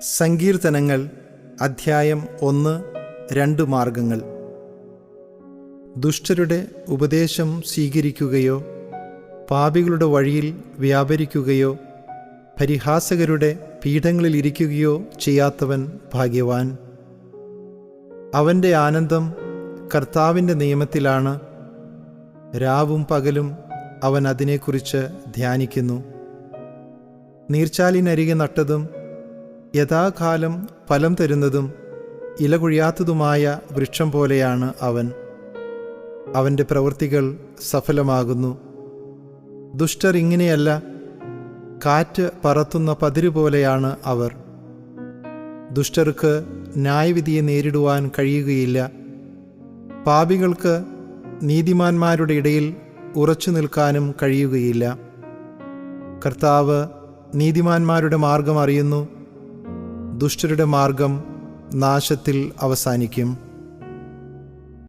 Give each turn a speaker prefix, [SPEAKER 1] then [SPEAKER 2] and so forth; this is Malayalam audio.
[SPEAKER 1] സങ്കീർത്തനങ്ങൾ അധ്യായം ഒന്ന് രണ്ട് മാർഗങ്ങൾ. ദുഷ്ടരുടെ ഉപദേശം സ്വീകരിക്കുകയോ പാപികളുടെ വഴിയിൽ വ്യാപരിക്കുകയോ പരിഹാസകരുടെ പീഠങ്ങളിൽ ഇരിക്കുകയോ ചെയ്യാത്തവൻ ഭാഗ്യവാൻ. അവന്റെ ആനന്ദം കർത്താവിന്റെ നിയമത്തിലാണ്. രാവും പകലും അവൻ അതിനെക്കുറിച്ച് ധ്യാനിക്കുന്നു. നീർച്ചാലിനരികെ നട്ടതും യഥാകാലം ഫലം തരുന്നതും ഇലകുഴിയാത്തതുമായ വൃക്ഷം പോലെയാണ് അവൻ. അവന്റെ പ്രവൃത്തികൾ സഫലമാകുന്നു. ദുഷ്ടർ ഇങ്ങനെയല്ല കാറ്റ് പറത്തുന്ന പതിരു പോലെയാണ് അവർ. ദുഷ്ടർക്ക് ന്യായവിധിയെ നേരിടുവാൻ കഴിയുകയില്ല. പാപികൾക്ക് നീതിമാന്മാരുടെ ഇടയിൽ ഉറച്ചു നിൽക്കാനും കഴിയുകയില്ല. കർത്താവ് നീതിമാന്മാരുടെ മാർഗം അറിയുന്നു. ദുഷ്ടരുടെ മാർഗം നാശത്തിൽ അവസാനിക്കും.